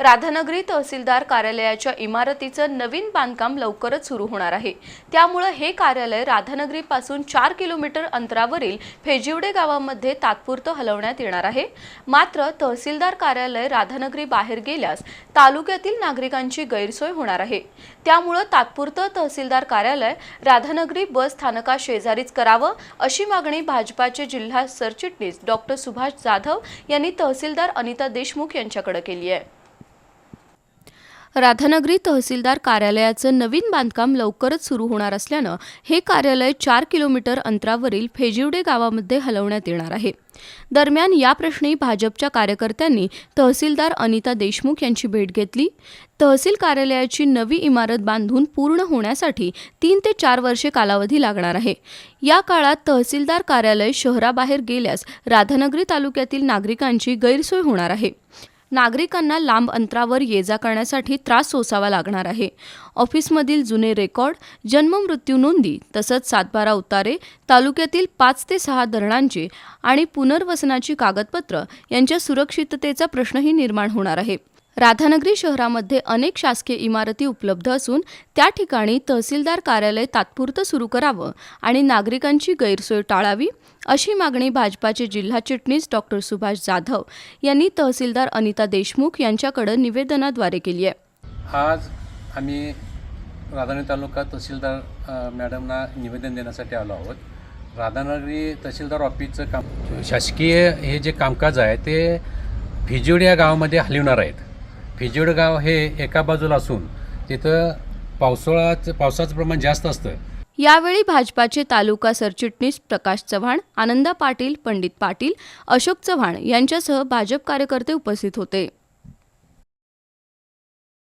राधानगरी तहसीलदार कार्यालयाच्या इमारतीचं नवीन बांधकाम लवकरच सुरू होणार आहे. त्यामुळं हे कार्यालय राधानगरीपासून चार किलोमीटर अंतरावरील फेजिवडे गावामध्ये तात्पुरतं हलवण्यात येणार आहे. मात्र तहसीलदार कार्यालय राधानगरी बाहेर गेल्यास तालुक्यातील नागरिकांची गैरसोय होणार आहे. त्यामुळं तात्पुरतं तहसीलदार कार्यालय राधानगरी बस स्थानका शेजारीच करावं अशी मागणी भाजपाचे जिल्हा सरचिटणीस डॉक्टर सुभाष जाधव यांनी तहसीलदार अनिता देशमुख यांच्याकडे केली आहे. राधानगरी तहसीलदार कार्यालयाचं नवीन बांधकाम लवकरच सुरू होणार असल्यानं हे कार्यालय चार किलोमीटर अंतरावरील फेजिवडे गावामध्ये हलवण्यात येणार आहे. दरम्यान याप्रश्नी भाजपच्या कार्यकर्त्यांनी तहसीलदार अनिता देशमुख यांची भेट घेतली. तहसील कार्यालयाची नवी इमारत बांधून पूर्ण होण्यासाठी तीन ते चार वर्षे कालावधी लागणार आहे. या काळात तहसीलदार कार्यालय शहराबाहेर गेल्यास राधानगरी तालुक्यातील नागरिकांची गैरसोय होणार आहे. नागरिकांना लांब अंतरावर ये जा करण्यासाठी त्रास सोसावा लागणार आहे. ऑफिसमधील जुने रेकॉर्ड जन्ममृत्यू नोंदी तसंच सातबारा उतारे तालुक्यातील पाच ते सहा धरणांची आणि पुनर्वसनाची कागदपत्र यांच्या सुरक्षिततेचा प्रश्नही निर्माण होणार आहे. राधानगरी शहरामध्ये अनेक शासकीय इमारती उपलब्ध असून त्या ठिकाणी तहसीलदार कार्यालय तात्पुरतं सुरू करावं आणि नागरिकांची गैरसोय टाळावी अशी मागणी भाजपाचे जिल्हा चिटणीस डॉक्टर सुभाष जाधव यांनी तहसीलदार अनिता देशमुख यांच्याकडे निवेदनाद्वारे केली आहे. आज आम्ही राधानगरी तालुका तहसीलदार मॅडमना निवेदन देण्यासाठी आलो आहोत. राधानगरी तहसीलदार ऑफिसचं काम शासकीय हे जे कामकाज आहे ते भिजिवड या गावामध्ये हलवणार आहेत. भिजिवड हे एका बाजूला असून तिथं पावसाळ्याचं पावसाचं प्रमाण जास्त असतं. यावेळी भाजपाचे तालुका सरचिटणीस प्रकाश चव्हाण आनंदा पाटील पंडित पाटील अशोक चव्हाण यांच्यासह भाजप कार्यकर्ते उपस्थित होते.